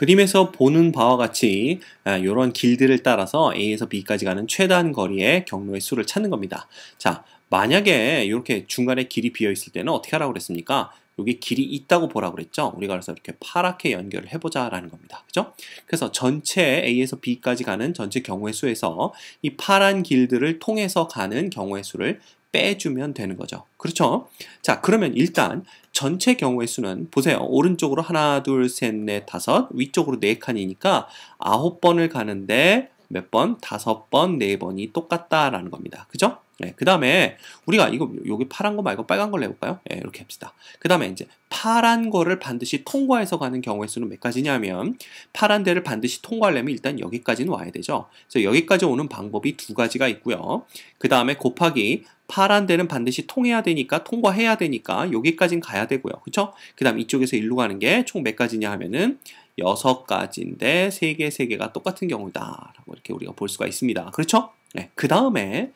그림에서 보는 바와 같이 이런 아, 길들을 따라서 A에서 B까지 가는 최단 거리의 경로의 수를 찾는 겁니다. 자, 만약에 이렇게 중간에 길이 비어 있을 때는 어떻게 하라고 그랬습니까? 여기 길이 있다고 보라고 그랬죠. 우리가 그래서 이렇게 파랗게 연결을 해보자라는 겁니다. 그죠? 그래서 전체 A에서 B까지 가는 전체 경우의 수에서 이 파란 길들을 통해서 가는 경우의 수를 빼주면 되는 거죠. 그렇죠? 자, 그러면 일단 전체 경우의 수는 보세요. 오른쪽으로 하나, 둘, 셋, 넷, 다섯, 위쪽으로 네 칸이니까 아홉 번을 가는데 몇 번? 다섯 번, 네 번이 똑같다라는 겁니다. 그죠? 네, 그 다음에 우리가 이거 여기 파란 거 말고 빨간 걸 해볼까요? 네, 이렇게 합시다. 그 다음에 이제 파란 거를 반드시 통과해서 가는 경우의 수는 몇 가지냐면 파란 데를 반드시 통과하려면 일단 여기까지는 와야 되죠. 그래서 여기까지 오는 방법이 두 가지가 있고요. 그 다음에 곱하기 파란 데는 반드시 통해야 되니까 통과해야 되니까 여기까지는 가야 되고요. 그렇죠? 그 다음 이쪽에서 일로 가는 게 총 몇 가지냐 하면은 여섯 가지인데 세 개, 세 개가 똑같은 경우다. 라고 이렇게 우리가 볼 수가 있습니다. 그렇죠? 네. 그 다음에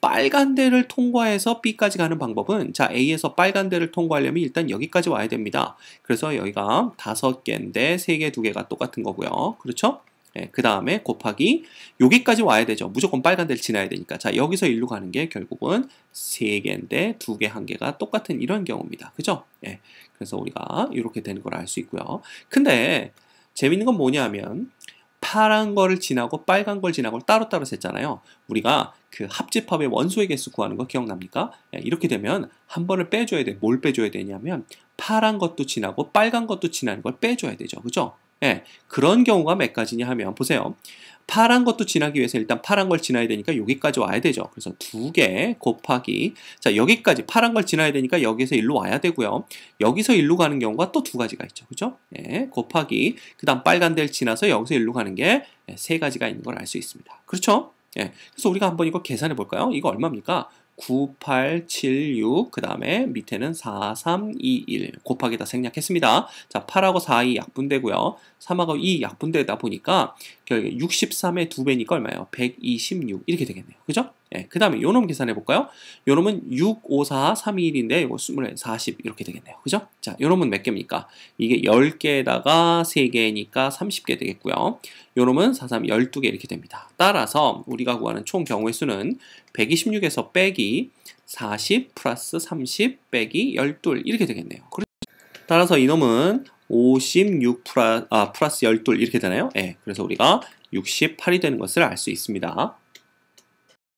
빨간 데를 통과해서 B까지 가는 방법은 자 A에서 빨간 데를 통과하려면 일단 여기까지 와야 됩니다. 그래서 여기가 다섯 개인데 세 개, 두 개가 똑같은 거고요. 그렇죠? 네, 그 다음에 곱하기 여기까지 와야 되죠. 무조건 빨간 데를 지나야 되니까. 자 여기서 일로 가는 게 결국은 세 개인데 두 개, 한 개가 똑같은 이런 경우입니다. 그죠? 네, 그래서 우리가 이렇게 되는 걸 알 수 있고요. 근데 재밌는 건 뭐냐면 파란 거를 지나고 빨간 걸 지나고 따로따로 셌잖아요. 우리가 그 합집합의 원소의 개수 구하는 거 기억납니까? 예, 이렇게 되면 한 번을 빼줘야 돼. 뭘 빼줘야 되냐면 파란 것도 지나고 빨간 것도 지나는 걸 빼줘야 되죠. 그죠? 예, 그런 경우가 몇 가지냐 하면 보세요. 파란 것도 지나기 위해서 일단 파란 걸 지나야 되니까 여기까지 와야 되죠. 그래서 두 개 곱하기 자 여기까지 파란 걸 지나야 되니까 여기서 일로 와야 되고요. 여기서 일로 가는 경우가 또 두 가지가 있죠. 그죠? 예, 곱하기 그 다음 빨간 데를 지나서 여기서 일로 가는 게 세 가지가 있는 걸 알 수 있습니다. 그렇죠? 예, 그래서 우리가 한번 이거 계산해 볼까요? 이거 얼마입니까? 9876, 그 다음에 밑에는 4321 곱하기 다 생략했습니다. 자, 8하고 4, 2 약분되고요. 3하고 2 약분되다 보니까 결국에 63의 2배니까 얼마예요? 126 이렇게 되겠네요. 그죠? 예, 그 다음에 요놈 계산해 볼까요? 요놈은 6, 5, 4, 3, 2, 1인데 이거 20, 40 이렇게 되겠네요. 그죠? 자, 요놈은 몇 개입니까? 이게 10개에다가 3개니까 30개 되겠고요. 요놈은 4, 3, 12개 이렇게 됩니다. 따라서 우리가 구하는 총 경우의 수는 126에서 빼기 40 플러스 30 빼기 12 이렇게 되겠네요. 따라서 이놈은 56 플러스, 아, 플러스 12 이렇게 되나요? 예, 그래서 우리가 68이 되는 것을 알 수 있습니다.